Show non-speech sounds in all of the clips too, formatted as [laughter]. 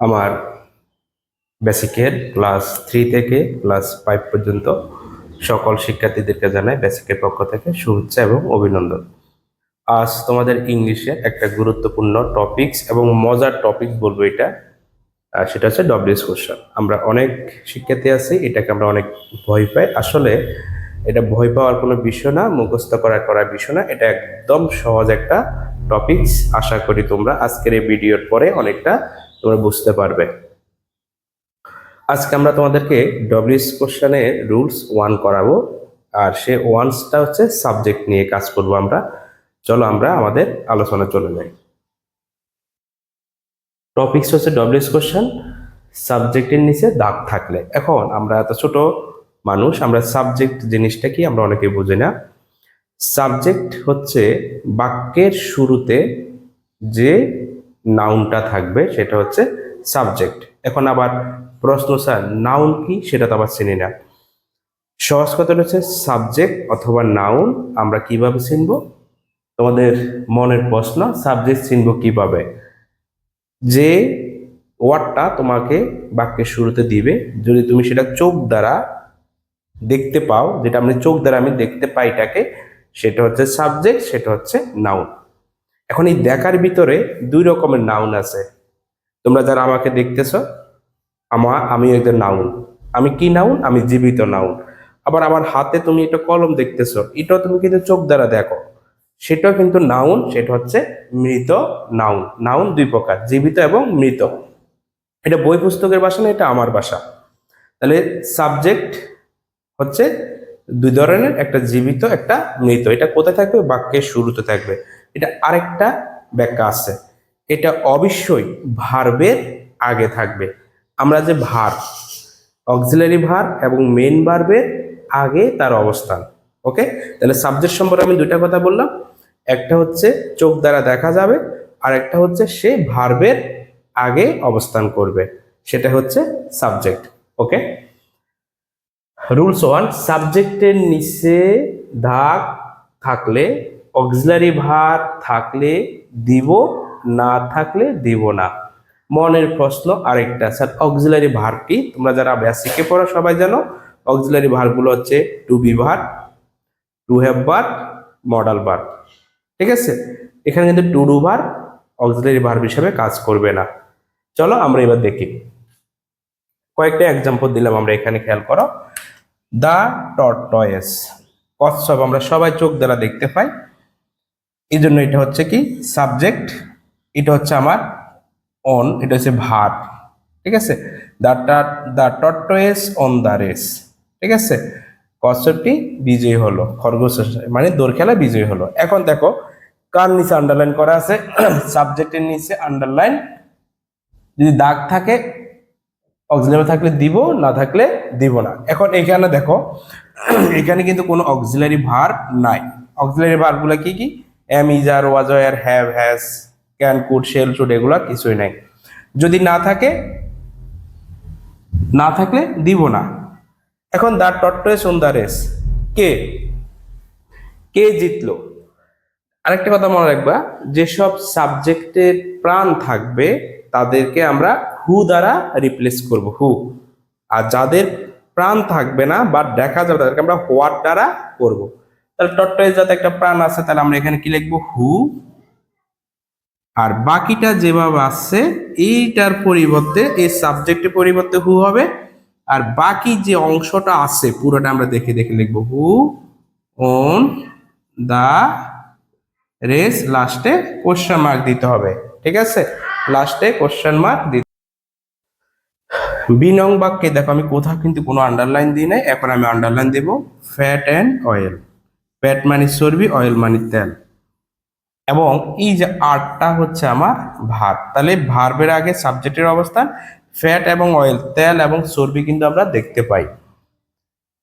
আমার বেসিকের class three থেকে ক্লাস ফাইভ পর্যন্ত সকল শিক্ষার্থীদেরকে জানাই বেসিকের পক্ষ থেকে শুভেচ্ছা এবং অভিনন্দন। আজ তোমাদের ইংলিশে একটা গুরুত্বপূর্ণ টপিকস এবং মজার টপিক বলব এটা সেটা হচ্ছে ডব্লিউএস কোশ্চেন আমরা অনেক শিক্ষার্থী আছি, এটাকে আমরা অনেক ভয় পাই। আসলে এটা ভয় পাওয়ার কোনো বিষয় না, মুখস্থ করার করার বিষয় না, এটা একদম সহজ একটা টপিকস আশা করি তোমরা আজকের এই ভিডিওর পরে অনেকটা তোমরা বুঝতে পারবে। আজকে আমরা তোমাদেরকে ডব্লিউএস কোশ্চেনের রুলস ওয়ান করাবো, আর সে ওয়ান্সটা হচ্ছে সাবজেক্ট নিয়ে কাজ করব আমরা। চলো আমরা আমাদের আলোচনা চলে যাই। টপিকস হচ্ছে ডব্লিউএস কোশ্চেন সাবজেক্টের নিচে দাগ থাকলে। এখন আমরা এত ছোট মানুষ, আমরা সাবজেক্ট জিনিসটা কি আমরা অনেকে বুঝি না। সাবজেক্ট হচ্ছে বাক্যের শুরুতে যে নাউনটা থাকবে, সেটা হচ্ছে সাবজেক্ট এখন আবার প্রশ্ন, স্যার নাউন কি? সেটা তো আবার চিনি না। সহজ কথা হচ্ছে সাবজেক্ট অথবা নাউন আমরা কীভাবে চিনব? তোমাদের মনের প্রশ্ন সাবজেক্ট চিনব কীভাবে? যে ওয়ার্ডটা তোমাকে বাক্যের শুরুতে দিবে, যদি তুমি সেটা চোখ দ্বারা দেখতে পাও, যেটা আমি চোখ দ্বারা আমি দেখতে পাইটাকে সেটা হচ্ছে সাবজেক্ট সেটা হচ্ছে নাউন এখন এই দেখার ভিতরে দুই রকমের নাউন আছে। তোমরা যারা আমাকে দেখতেছ, আমা আমি একজন নাউন আমি কি নাউন আমি জীবিত নাউন আবার আমার হাতে তুমি একটা কলম দেখতেছ, এটাও তুমি কিন্তু চোখ দ্বারা দেখো। সেটাও কিন্তু নাউন সেটা হচ্ছে মৃত নাউন নাউন দুই প্রকার, জীবিত এবং মৃত। এটা বই পুস্তকের ভাষা না, এটা আমার ভাষা। তাহলে সাবজেক্ট হচ্ছে দুই ধরনের, একটা জীবিত, একটা মৃত। এটা কোথায় থাকবে? বাক্যের শুরুতে থাকবে। এটা আরেকটা ব্যাখ্যা আছে। এটা অবশ্যই ভার্বের আগে থাকবে। আমরা যে ভার, অক্সিলারি ভার এবং মেন ভার্বের আগে তার অবস্থান, ওকে? তাহলে সাবজেক্ট সম্পর্কে আমি দুইটা কথা বললাম। একটা হচ্ছে চোখ দ্বারা দেখা যাবে, আর একটা হচ্ছে সে ভার্বের আগে অবস্থান করবে। সেটা হচ্ছে সাবজেক্ট, ওকে? রুলস ওয়ান, সাবজেক্টের নিচে দাগ থাকলে অক্সিলারি ভার থাকলে দিব, না থাকলে দিব না। মনের প্রশ্ন আরেকটা, স্যার, অক্সিলারি ভার কি? তোমরা যারা বেসিকে পড়ো সবাই জানো, অক্সিলারি ভারগুলো হচ্ছে to be verb to have verb modal verb ঠিক আছে? এখানে কিন্তু to do verb auxiliary verb হিসেবে কাজ করবে না। চলো আমরা এবার দেখি। কয়েকটা এক্সাম্পল দিলাম আমরা এখানে, খেয়াল করো। দা টয়েস কচ্ছপ, আমরা সবাই চোখ দ্বারা দেখতে পাই। এই জন্য এটা হচ্ছে কি সাবজেক্ট এটা হচ্ছে আমার অন এটা হচ্ছে ভার, ঠিক আছে? The the tortoise on the race ঠিক আছে? কচ্ছপটি বিজয়ী হলো, খরগোশ মানে দৌড় খেলা বিজয়ী হলো। এখন দেখো, কার নিচে আন্ডারলাইন করা আছে? [clears throat] সাবজেক্টের নিচে আন্ডারলাইন যদি দাগ থাকে অক্সিলারি থাকলে দিব, না থাকলে দিব না। এখন এখানে দেখো, [clears throat] এখানে কিন্তু কোনো অক্সিলারি ভার নাই। অক্সিলারি ভারগুলো কি কি? Am is are was were have has can could shall should এগুলো কিছুই নাই। যদি না থাকে, না থাকলে দিব না। এখন দা টট্টয়েস অন দ্য কে? কে জিতলো? আরেকটা কথা মনে রাখবা, যেসব সাবজেক্টের প্রাণ থাকবে, তাদেরকে আমরা হু দ্বারা রিপ্লেস করব, হু। আর যাদের প্রাণ থাকবে না বা দেখা যাবে তাদেরকে আমরা হোয়াট দ্বারা করব। তাহলে টট্টয়ে যাতে একটা প্রাণ আছে, তাহলে আমরা এখানে কি লিখব? হু আর বাকিটা যেভাবে আসছে, এইটার পরিবর্তে, এই সাবজেক্টের পরিবর্তে হু হবে? আর বাকি যে অংশটা আছে, পুরোটা আমরা দেখে দেখে লিখব হু অন দা রেস লাস্টে কোশ্চেন মার্ক দিতে হবে, ঠিক আছে? লাস্টে কোশ্চেন মার্ক দিতে বি নং বাক্যে, দেখো আমি কোথাও কিন্তু কোনো আন্ডারলাইন দিই নাই, এখন আমি আন্ডারলাইন দেব ফ্যাট অ্যান্ড অয়েল ফ্যাট মানে চর্বি অয়েল মানে তেল। এবং এই যে আর্টটা হচ্ছে আমার ভার তাহলে ভার্বের আগে সাবজেক্টের অবস্থান ফ্যাট এবং অয়েল তেল এবং চর্বি কিন্তু আমরা দেখতে পাই।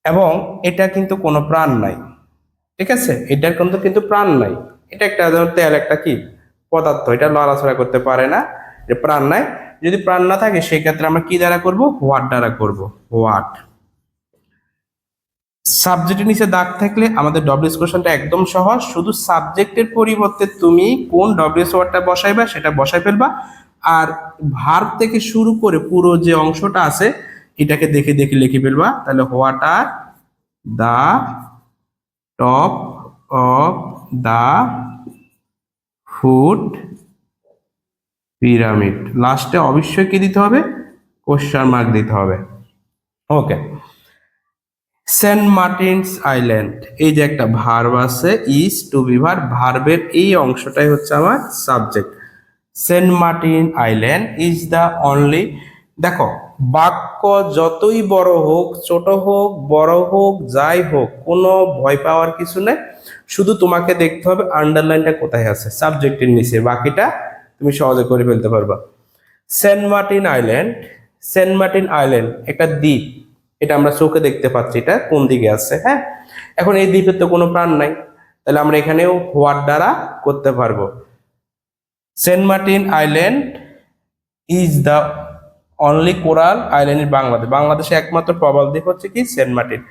এবং এটা কিন্তু কোনো প্রাণ নাই। ঠিক আছে? এটার কিন্তু কিন্তু প্রাণ নাই। এটা একটা যেমন তেল, একটা কি? পদার্থ। এটা লড়াচড়া করতে পারে না। যে প্রাণ নাই। যদি প্রাণ না থাকে সেই ক্ষেত্রে আমরা কি দ্বারা করব? হোয়াট দ্বারা করব? হোয়াট সাবজেক্টের নিচে দাগ থাকলে আমাদের ডব্লিউএস কোশ্চেনটা একদম সহজ। শুধু সাবজেক্টের পরিবর্তে তুমি কোন ডব্লিউএস ওয়ার্ডটা বসাইবা, সেটা বসাই ফেলবা। আর ভার থেকে শুরু করে পুরো যে অংশটা আছে, এটাকে দেখে দেখে লিখে ফেলবা। তাহলে what are the top of the food pyramid লাস্টে অবশ্যই কি দিতে হবে? কোশ্চান মার্ক দিতে হবে। ওকে সেন্ট মার্টিনস আইল্যান্ড। এই যে একটা ভার্ব আছে ইজ টু বি ভার্ব ভার্বের এই অংশটাই হচ্ছে আমার subject Saint Martin Island is the only দেখো, বাক্য যতই বড় হোক, ছোট হোক, বড় হোক, যাই হোক, কোনো ভয় পাওয়ার কিছু নেই। শুধু তোমাকে দেখতে হবে আন্ডারলাইনটা কোথায় আছে সাবজেক্টের নিচে, বাকিটা তুমি সহজে করে ফেলতে পারবা। Saint Martin island, Saint Martin island, একটা দ্বীপ। এটা আমরা চোখে দেখতে পাচ্ছি, এটা কোন দিকে আছে হ্যাঁ? এখন এই দ্বীপের তো কোনো প্রাণ নাই, তাহলে আমরা এখানেও হোয়াট দ্বারা করতে পারব? Saint Martin Island is the only coral island in Bangladesh. বাংলাদেশে একমাত্র প্রবাল দ্বীপ হচ্ছে কি? সেন্ট মার্টিন।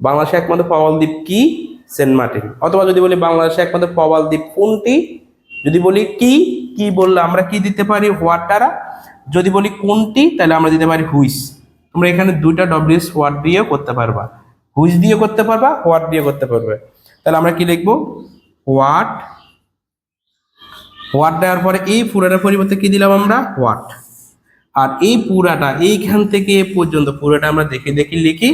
বাংলাদেশে একমাত্র প্রবাল দ্বীপ কি? সেন্ট মার্টিন। অথবা যদি বলি বাংলাদেশে একমাত্র প্রবাল দ্বীপ কোনটি? যদি বলি কি কি বললে আমরা কি দিতে পারি? হোয়াট দ্বারা? যদি বলি কোনটি, তাহলে আমরা দিতে পারি হুইস। তোমরা এখানে দুইটা ডব্লিউএস হোয়াট দিয়েও করতে পারবা। হুইস দিয়ে করতে পারবা হোয়াট দিয়ে করতে পারবে। তাহলে আমরা কি লিখব? হোয়াট হোয়াট দেওয়ার পরে এই পুরাটার পরিবর্তে কি দিলাম আমরা? হোয়াট আর এই পুরাটা, এইখান থেকে এ পর্যন্ত পুরাটা আমরা দেখে দেখে লিখি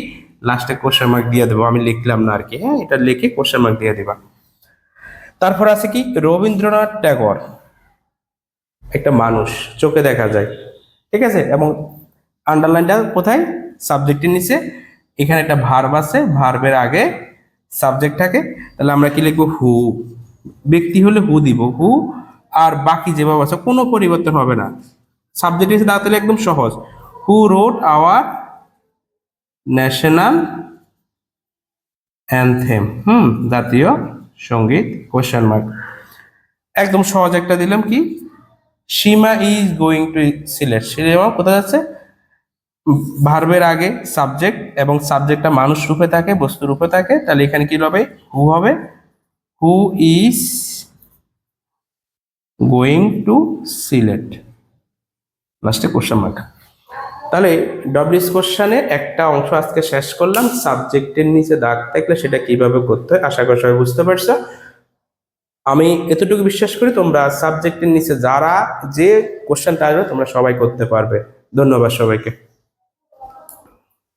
লাস্টে কোশ্চেন মার্ক দিয়ে দেবো। আমি লিখলাম না আর কি হ্যাঁ এটা লিখে কোশ্চেন মার্ক দিয়ে দিবা। তারপর আছে কি? রবীন্দ্রনাথ ট্যাগর। একটা মানুষ, চোখে দেখা যায়। ঠিক আছে? এবং আন্ডারলাইনটা কোথায়? সাবজেক্টের নিচে। এখানে একটা ভার্ব আছে ভার্বের আগে সাবজেক্ট থাকে তাহলে আমরা কি লিখব? হু ব্যক্তি হলে হু দিব? হু আর বাকি যেভাবে আছে, কোনো পরিবর্তন হবে না। সাবজেক্ট হিসেবে দাঁড়াতে একদম সহজ। Who wrote our national anthem hmm, জাতীয় সংগীত? কোশ্চেন মার্ক একদম সহজ একটা দিলাম কি? Seema is going to Sylhet Seema কোথায় যাচ্ছে? ভার্বের আগে সাবজেক্ট এবং সাবজেক্টটা মানুষ রূপে থাকে, বস্তু রূপে থাকে, তাহলে এখানে কি হবে? হু হবে? Who is going to Sylhet লাস্টে কোশ্চেন মার্ক তাহলে ডব্লিউস কোশ্চানের একটা অংশ আজকে শেষ করলাম। সাবজেক্টের নিচে দাগ থাকলে সেটা কীভাবে করতে হয়? আশা করি সবাই বুঝতে পারছ। আমি এতটুকু বিশ্বাস করি তোমরা সাবজেক্টের নিচে যারা যে কোশ্চেনটা আসবে, তোমরা সবাই করতে পারবে। ধন্যবাদ সবাইকে।